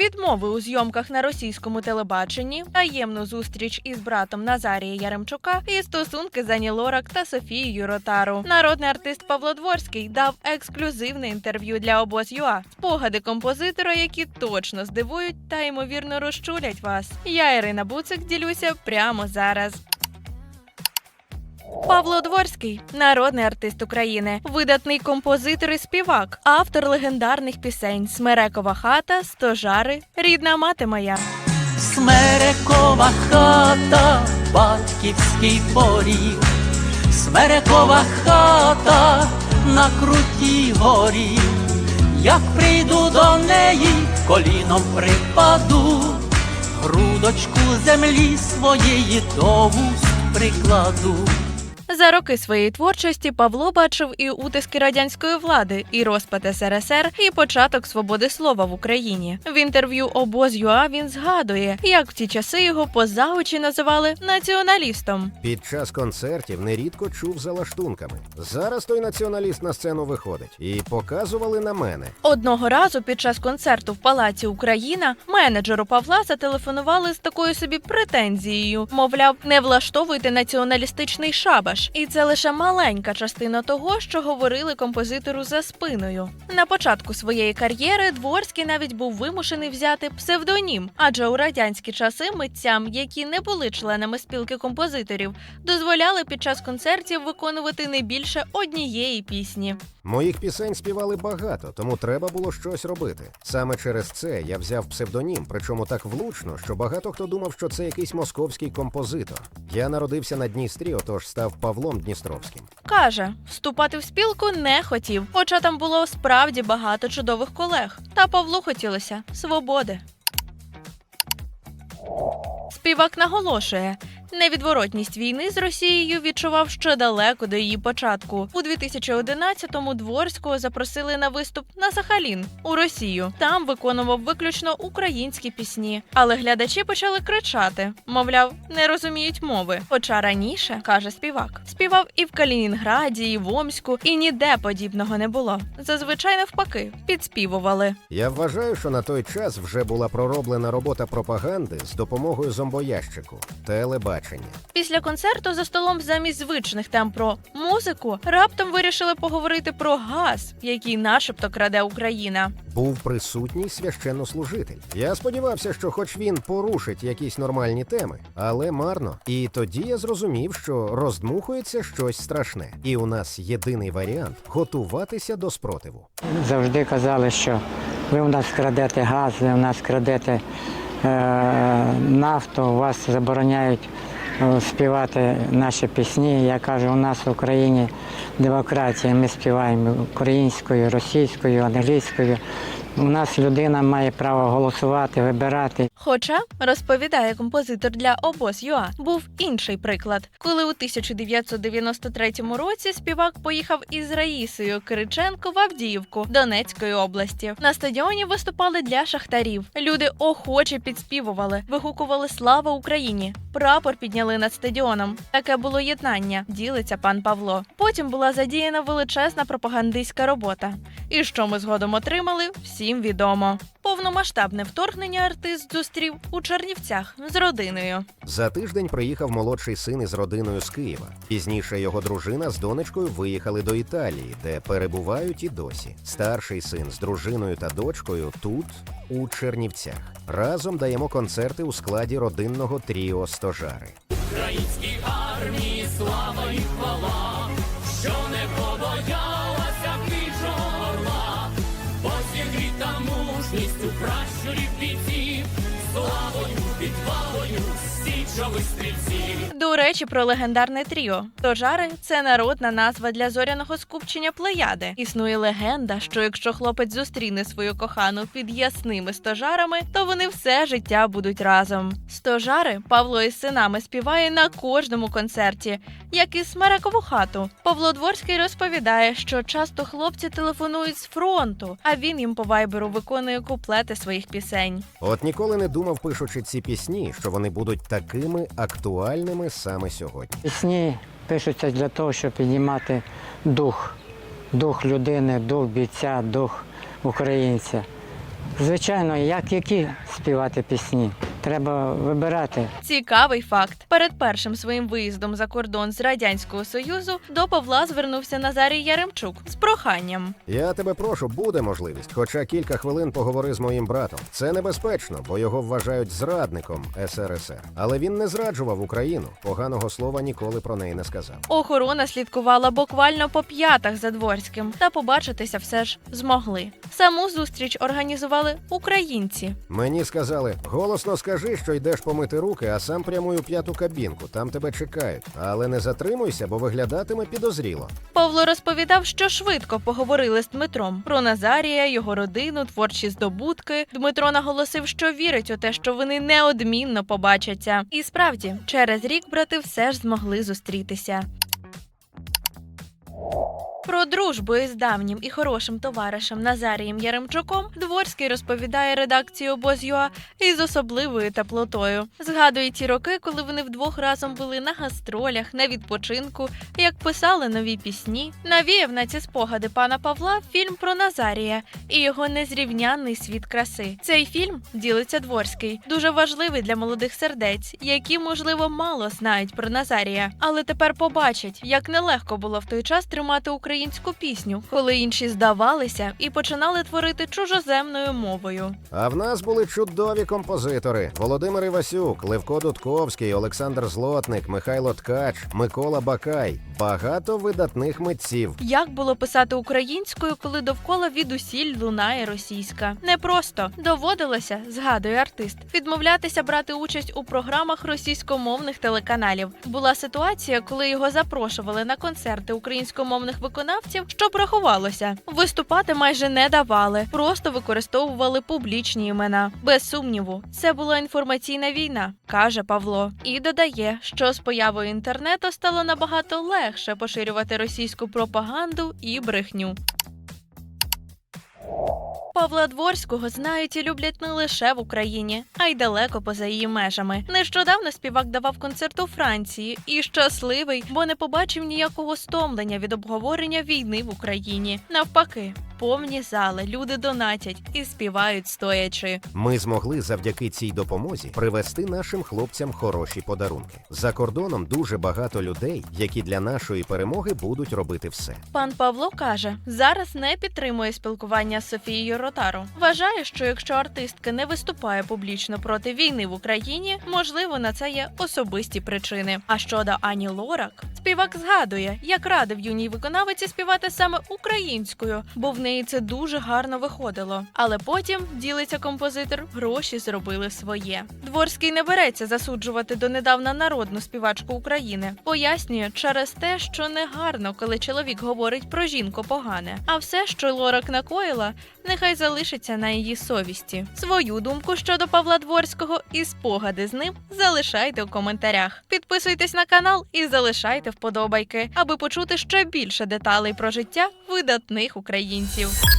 відмови у зйомках на російському телебаченні, таємну зустріч із братом Назарія Яремчука і стосунки з Ані Лорак та Софією Ротару. Народний артист Павло Дворський дав ексклюзивне інтерв'ю для обоз.ua. Спогади композитора, які точно здивують та ймовірно розчулять вас. Я Ірина Буцик ділюся прямо зараз. Павло Дворський народний артист України, видатний композитор і співак, автор легендарних пісень Смерекова хата, Стожари, Рідна мати моя. Смерекова хата, батьківський поріг, Смерекова хата на крутій горі, як прийду до неї, коліном припаду, грудочку землі своєї до вуст прикладу. За роки своєї творчості Павло бачив і утиски радянської влади, і розпад СРСР, і початок свободи слова в Україні. В інтерв'ю обоз.ua він згадує, як в ті часи його поза очі називали націоналістом. Під час концертів нерідко чув за лаштунками. Зараз той націоналіст на сцену виходить і показували на мене. Одного разу під час концерту в Палаці Україна менеджеру Павла зателефонували з такою собі претензією. Мовляв, не влаштовуйте націоналістичний шабаш. І це лише маленька частина того, що говорили композитору за спиною. На початку своєї кар'єри Дворський навіть був вимушений взяти псевдонім, адже у радянські часи митцям, які не були членами спілки композиторів, дозволяли під час концертів виконувати не більше однієї пісні. Моїх пісень співали багато, тому треба було щось робити. Саме через це я взяв псевдонім, причому так влучно, що багато хто думав, що це якийсь московський композитор. Я народився на Дністрі, отож став Павлом Дністровським. Каже, вступати в спілку не хотів, хоча там було справді багато чудових колег. Та Павлу хотілося свободи. Співак наголошує, невідворотність війни з Росією відчував ще далеко до її початку. У 2011-му Дворського запросили на виступ на Сахалін у Росію. Там виконував виключно українські пісні, але глядачі почали кричати: мовляв, не розуміють мови. Хоча раніше каже співак, співав і в Калінінграді, і в Омську, і ніде подібного не було. Зазвичай навпаки, підспівували. Я вважаю, що на той час вже була пророблена робота пропаганди з допомогою зомбоящику телебачення. Після концерту за столом замість звичних тем про музику раптом вирішили поговорити про газ, який начебто краде Україна. Був присутній священнослужитель. Я сподівався, що хоч він порушить якісь нормальні теми, але марно. І тоді я зрозумів, що роздмухується щось страшне, і у нас єдиний варіант готуватися до спротиву. завжди казали, що ви у нас крадете газ, ви у нас крадете нафту, у вас забороняють е, співати наші пісні. Я кажу, у нас в Україні демократія, ми співаємо українською, російською, англійською. У нас людина має право голосувати, вибирати. Хоча розповідає композитор для обоз ЮА, був інший приклад, коли у 1993 році співак поїхав із Раїсою Кириченко в Авдіївку Донецької області. На стадіоні виступали для шахтарів. Люди охоче підспівували, вигукували Слава Україні! Прапор підняли над стадіоном. Таке було єднання, ділиться пан Павло. Потім була задіяна величезна пропагандистська робота. І що ми згодом отримали, всім відомо. Повномасштабне вторгнення артист зустрів у Чернівцях з родиною. За тиждень приїхав молодший син із родиною з Києва. Пізніше його дружина з донечкою виїхали до Італії, де перебувають і досі. Старший син з дружиною та дочкою тут, у Чернівцях. Разом даємо концерти у складі родинного тріо Стожари. Українській армії слава і хвала, січових стрільців. До речі, про легендарне тріо. Тожари це народна назва для зоряного скупчення плеяди. Існує легенда, що якщо хлопець зустріне свою кохану під ясними стожарами, то вони все життя будуть разом. Стожари Павло із синами співає на кожному концерті, як і смерекову хату. Павло Дворський розповідає, що часто хлопці телефонують з фронту, а він їм по вайберу виконує куплети своїх пісень. От ніколи не думав, пишучи ці пісні, що вони будуть такими актуальними саме сьогодні. Пісні пишуться для того, щоб піднімати дух, дух людини, дух бійця, дух українця. Звичайно, як які співати пісні. Треба вибирати. Цікавий факт. Перед першим своїм виїздом за кордон з радянського союзу до Павла звернувся Назарій Яремчук з проханням. Я тебе прошу, буде можливість, хоча кілька хвилин поговори з моїм братом. Це небезпечно, бо його вважають зрадником СРСР. Але він не зраджував Україну. Поганого слова ніколи про неї не сказав. Охорона слідкувала буквально по п'ятах за дворським, та побачитися все ж змогли. Саму зустріч організували українці. Мені сказали: голосно скажи, що йдеш помити руки, а сам прямуй у п'яту кабінку. Там тебе чекають. Але не затримуйся, бо виглядатиме підозріло. Павло розповідав, що швидко поговорили з Дмитром про Назарія, його родину, творчі здобутки. Дмитро наголосив, що вірить у те, що вони неодмінно побачаться. І справді, через рік брати все ж змогли зустрітися. Про дружбу із давнім і хорошим товаришем Назарієм Яремчуком Дворський розповідає редакції обоз.ЮА із особливою теплотою. Згадує ті роки, коли вони вдвох разом були на гастролях, на відпочинку, як писали нові пісні. Навіяв на ці спогади пана Павла фільм про Назарія і його незрівнянний світ краси. Цей фільм ділиться Дворський, дуже важливий для молодих сердець, які можливо мало знають про Назарія, але тепер побачать, як нелегко було в той час тримати українську пісню, коли інші здавалися і починали творити чужоземною мовою. А в нас були чудові композитори: Володимир Івасюк, Левко Дудковський, Олександр Злотник, Михайло Ткач, Микола Бакай. Багато видатних митців. Як було писати українською, коли довкола відусіль лунає російська? Непросто доводилося, згадує артист, відмовлятися брати участь у програмах російськомовних телеканалів. Була ситуація, коли його запрошували на концерти українськомовних виконавців, що рахувалося. Виступати майже не давали, просто використовували публічні імена. Без сумніву, це була інформаційна війна, каже Павло, і додає, що з появою інтернету стало набагато легше поширювати російську пропаганду і брехню. Павла Дворського знають і люблять не лише в Україні, а й далеко поза її межами. Нещодавно співак давав концерт у Франції і щасливий, бо не побачив ніякого стомлення від обговорення війни в Україні. Навпаки, повні зали, люди донатять і співають стоячи. Ми змогли завдяки цій допомозі привезти нашим хлопцям хороші подарунки. За кордоном дуже багато людей, які для нашої перемоги будуть робити все. Пан Павло каже, зараз не підтримує спілкування з Софією Ротару. Вважає, що якщо артистка не виступає публічно проти війни в Україні, можливо, на це є особисті причини. А щодо Ані Лорак, співак згадує, як радив юній виконавиці співати саме українською, бо в неї це дуже гарно виходило. Але потім ділиться композитор, гроші зробили своє. Дворський не береться засуджувати донедавна народну співачку України. Пояснює через те, що не гарно, коли чоловік говорить про жінку погане. А все, що Лорак накоїла, нехай залишиться на її совісті. Свою думку щодо Павла Дворського і спогади з ним залишайте у коментарях. Підписуйтесь на канал і залишайте вподобайки, аби почути ще більше деталей про життя видатних українців. Brasil.